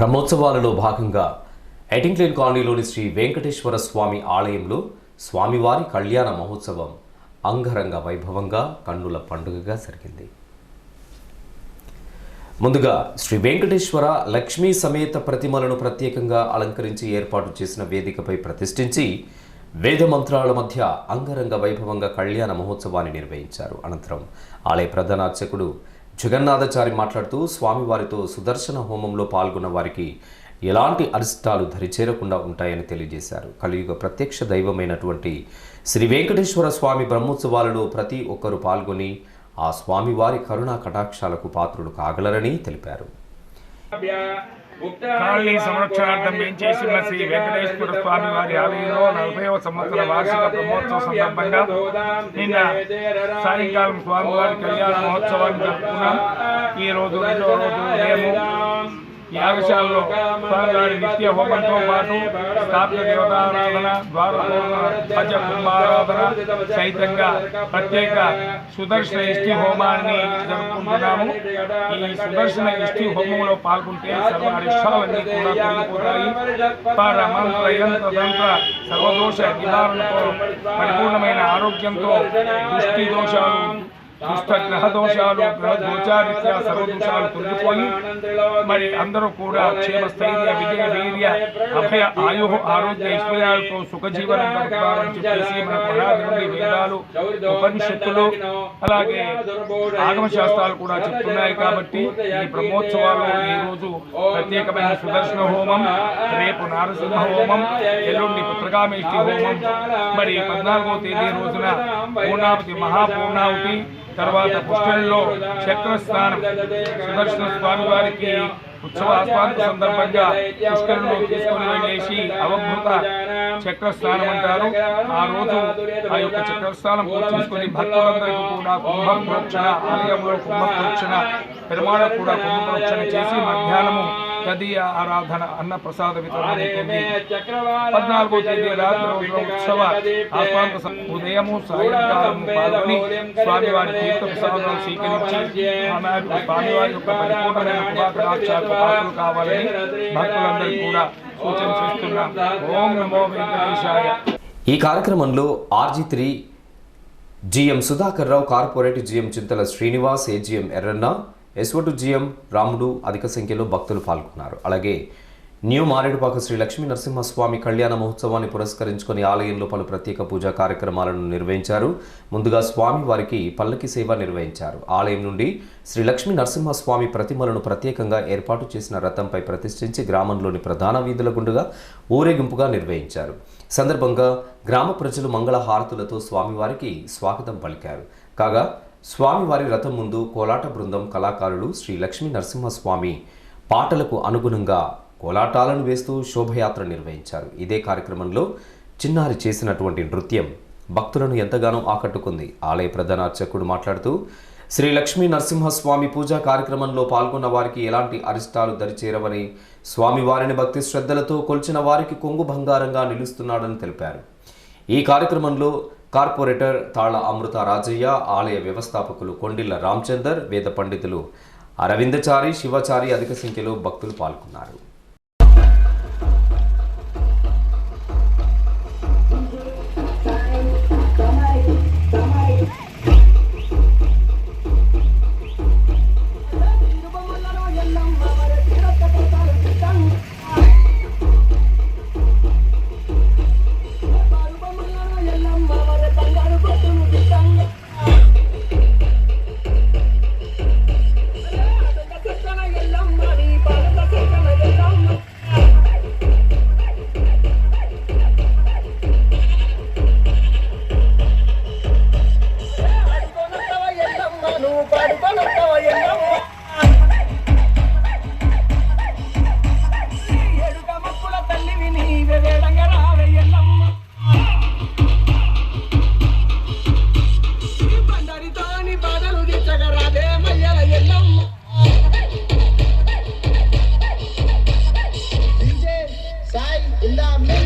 బ్రహ్మోత్సవాలలో భాగంగా ఎటింగ్లేన్ కాలనీలోని శ్రీ వెంకటేశ్వర స్వామి ఆలయంలో స్వామివారి కళ్యాణ మహోత్సవం అంగరంగ వైభవంగా కన్నుల పండుగగా జరిగింది. ముందుగా శ్రీ వెంకటేశ్వర లక్ష్మీ సమేత ప్రతిమలను ప్రత్యేకంగా అలంకరించి ఏర్పాటు చేసిన వేదికపై ప్రతిష్ఠించి వేద మంత్రాల మధ్య అంగరంగ వైభవంగా కళ్యాణ మహోత్సవాన్ని నిర్వహించారు. అనంతరం ఆలయ ప్రధానార్చకుడు జగన్నాథాచారి మాట్లాడుతూ స్వామివారితో సుదర్శన హోమంలో పాల్గొన్న వారికి ఎలాంటి అరిష్టాలు దరిచేరకుండా ఉంటాయని తెలియజేశారు. కలియుగ ప్రత్యక్ష దైవమైనటువంటి శ్రీ వెంకటేశ్వర స్వామి బ్రహ్మోత్సవాలలో ప్రతి ఒక్కరూ పాల్గొని ఆ స్వామివారి కరుణా కటాక్షాలకు పాత్రులు కాగలరని తెలిపారు. కాలనీ సంరక్షణార్థం ఏం చేసిన శ్రీ వెంకటేశ్వర స్వామి వారి ఆలయంలో నలభైవ సంవత్సర వార్షిక బ్రహ్మోత్సవ సందర్భంగా నిన్న సాయంకాలం స్వామివారి కళ్యాణ మహోత్సవాన్ని జరుపుకున్నాం. ఈ రోజు రెండో రోజు యాగశాలలో స్వామివారి నిత్య హోమంతో పాటు స్థాపిత దేవతారాధన ద్వారకోణ కుంభారాధన సహితంగా ప్రత్యేక సుదర్శన ఇష్టి హోమాన్ని జరుపుకుంటున్నాము. ఈ సుదర్శన ఇష్టి హోమంలో పాల్గొంటే సర్వ అరిష్టాలన్నీ కూడా తొలగిపోతాయి. పరమంత్రయం తదంత్ర సర్వదోష నివారణతో పరిపూర్ణమైన ఆరోగ్యంతో దృష్టి దోషాలు గ్రహ దోషాలు గ్రహ గోచారిత్య సర్వదోషాలు తొలగిపోయి మరి అందరూ కూడా క్షేమ స్థైర్య విజయ వీర్య అభయ ఆయు ఆరోగ్య ఐశ్వర్యాలతో సుఖజీవనం గడపాలని చెప్పేసి మన వేదాలు ఉపనిషత్తులు అలాగే ఆగమ శాస్త్రాలు కూడా చెప్తున్నాయి కాబట్టి ఈ బ్రహ్మోత్సవాల్లో ఈ రోజు ప్రత్యేకమైన సుదర్శన హోమం రేపు నారసింహ హోమం ఎల్లుండి పుత్రకామేష్టి హోమం మరి పద్నాలుగో తేదీ రోజున పూర్ణావతి మహాపూర్ణావతి తర్వాత పుష్కరంలో చక్ర స్నానం సుదర్శన స్వామి వారికి ఉత్సవ ఆస్వాద సందర్భంగా పుష్కరంలో తీసుకొని వెళ్ళేసి అవభూత చక్రస్నానం అంటారు. ఆ రోజు ఆ యొక్క చక్ర స్నానం పూర్తి భక్తులందరికీ కూడా కుంభ ప్రోక్షణ ఆలయంలో కుంభ ప్రోక్షణ పెరుమాళ కూడా కుంభ ప్రోక్షణ చేసి మధ్యాహ్నము తదీయ ఆరాధన అన్న ప్రసాద పద్నాలుగో తేదీ రాత్రి ఉత్సవ ఉదయము సాయంకాలము పాల్గొని స్వామివారి తీర్థ ప్రసాదాలు స్వీకరించి స్వామివారి యొక్క పరిపూర్ణమైన పాత్రలు కావాలని భక్తులందరికీ కూడా సూచన చేస్తున్నాం ఓం నమో వెంకటేశాయ. ఈ కార్యక్రమంలో RG three GM Sudhakar Rao corporate GM Chintala Srinivas AGM Erranna SO to GM Ramudu అధిక సంఖ్యలో భక్తులు పాల్గొన్నారు. అలాగే న్యూ మారేడుపాక శ్రీ లక్ష్మీ నరసింహస్వామి కళ్యాణ మహోత్సవాన్ని పురస్కరించుకొని ఆలయంలో పలు ప్రత్యేక పూజా కార్యక్రమాలను నిర్వహించారు. ముందుగా స్వామి వారికి పల్లకి సేవ నిర్వహించారు. ఆలయం నుండి శ్రీ లక్ష్మీ నరసింహస్వామి ప్రతిమలను ప్రత్యేకంగా ఏర్పాటు చేసిన రథంపై ప్రతిష్ఠించి గ్రామంలోని ప్రధాన వీధుల గుండుగా ఊరేగింపుగా నిర్వహించారు. సందర్భంగా గ్రామ ప్రజలు మంగళ హారతులతో స్వామివారికి స్వాగతం పలికారు. కాగా స్వామివారి రథం ముందు కోలాట బృందం కళాకారులు శ్రీ లక్ష్మీ నరసింహస్వామి పాటలకు అనుగుణంగా కోలాటాలను వేస్తూ శోభయాత్ర నిర్వహించారు. ఇదే కార్యక్రమంలో చిన్నారి చేసినటువంటి నృత్యం భక్తులను ఎంతగానో ఆకట్టుకుంది. ఆలయ ప్రధాన అర్చకుడు మాట్లాడుతూ శ్రీ లక్ష్మీ నరసింహస్వామి పూజా కార్యక్రమంలో పాల్గొన్న వారికి ఎలాంటి అరిష్టాలు దరిచేరవని స్వామివారిని భక్తి శ్రద్ధలతో కొలిచిన వారికి కొంగు బంగారంగా నిలుస్తున్నాడని తెలిపారు. ఈ కార్యక్రమంలో కార్పొరేటర్ తాళ అమృత రాజయ్య ఆలయ వ్యవస్థాపకులు కొండిల్ల రామచందర్ వేద పండితులు అరవిందచారి శివాచారి అధిక సంఖ్యలో భక్తులు పాల్గొన్నారు. in that